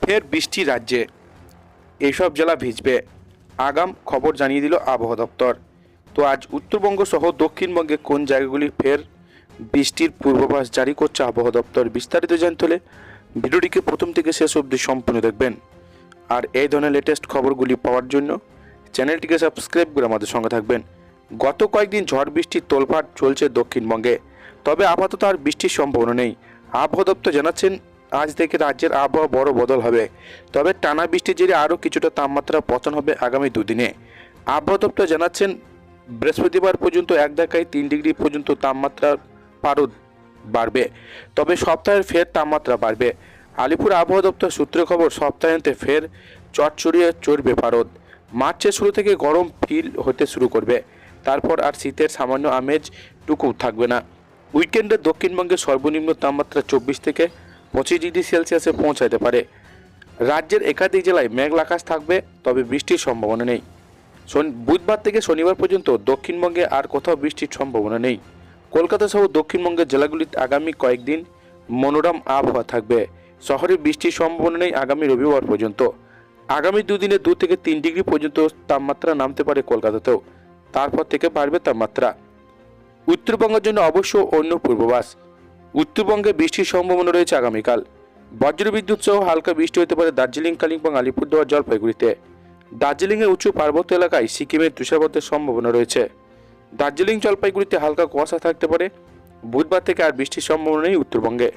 ফের বৃষ্টি রাজ্যে। এইসব জেলা ভিজবে। আগাম খবর জানিয়ে দিল আবহাওয়া দপ্তর। তো আজ উত্তরবঙ্গ সহ দক্ষিণবঙ্গে কোন জায়গাগুলি ফের বৃষ্টির পূর্বাভাস জারি করছে আবহাওয়া দপ্তর বিস্তারিত জানতে হলে ভিডিওটিকে প্রথম থেকে শেষ অবধি সম্পূর্ণ দেখবেন। আর এই ধরনের লেটেস্ট খবরগুলি পাওয়ার জন্য চ্যানেলটিকে সাবস্ক্রাইব করে আমাদের সঙ্গে থাকবেন। গত কয়েকদিন ঝড় বৃষ্টির তোলপাট চলছে দক্ষিণবঙ্গে। তবে আপাতত আর বৃষ্টির সম্ভাবনা নেই। আবহাওয়া দপ্তর জানাচ্ছেন আজ থেকে রাজ্যের আবহাওয়া বড় বদল হবে। তবে টানা বৃষ্টির জেরে আরও কিছুটা তাপমাত্রা পতন হবে আগামী দুদিনে। আবহাওয়া দপ্তর জানাচ্ছেন, বৃহস্পতিবার পর্যন্ত এক দেখায় তিন ডিগ্রি পর্যন্ত তাপমাত্রা পারদ বাড়বে। তবে সপ্তাহের ফের তাপমাত্রা বাড়বে। আলিপুর আবহাওয়া দপ্তর সূত্রে খবর, সপ্তাহান্তে ফের চটচড়িয়ে চড়বে পারদ। মার্চের শুরু থেকে গরম ফিল হতে শুরু করবে। তারপর আর শীতের সামান্য আমেজটুকু থাকবে না। উইকেন্ডে দক্ষিণবঙ্গে সর্বনিম্ন তাপমাত্রা চব্বিশ থেকে পঁচিশ ডিগ্রি সেলসিয়াসে পৌঁছাতে পারে। রাজ্যের একাধিক জেলায় মেঘলা আকাশ থাকবে, তবে বৃষ্টির সম্ভাবনা নেই। বুধবার থেকে শনিবার পর্যন্ত দক্ষিণবঙ্গে আর কোথাও বৃষ্টির সম্ভাবনা নেই। কলকাতা সহ দক্ষিণবঙ্গের জেলাগুলিতে আগামী কয়েকদিন মনোরম আবহাওয়া থাকবে। শহরে বৃষ্টির সম্ভাবনা নেই আগামী রবিবার পর্যন্ত। আগামী দুদিনে দু থেকে তিন ডিগ্রি পর্যন্ত তাপমাত্রা নামতে পারে কলকাতাতেও। তারপর থেকে বাড়বে তাপমাত্রা। উত্তরবঙ্গের জন্য অবশ্য অন্য পূর্বাভাস। উত্তরবঙ্গে বৃষ্টির সম্ভাবনা রয়েছে আগামীকাল। বজ্রবিদ্যুৎ সহ হালকা বৃষ্টি হতে পারে দার্জিলিং, কালিম্পং, আলিপুরদুয়ার, জলপাইগুড়িতে। দার্জিলিংয়ের উঁচু পার্বত্য এলাকায় সিকিমের তুষারপাতের সম্ভাবনা রয়েছে। দার্জিলিং, জলপাইগুড়িতে হালকা কুয়াশা থাকতে পারে। বুধবার থেকে আর বৃষ্টির সম্ভাবনা নেই উত্তরবঙ্গে।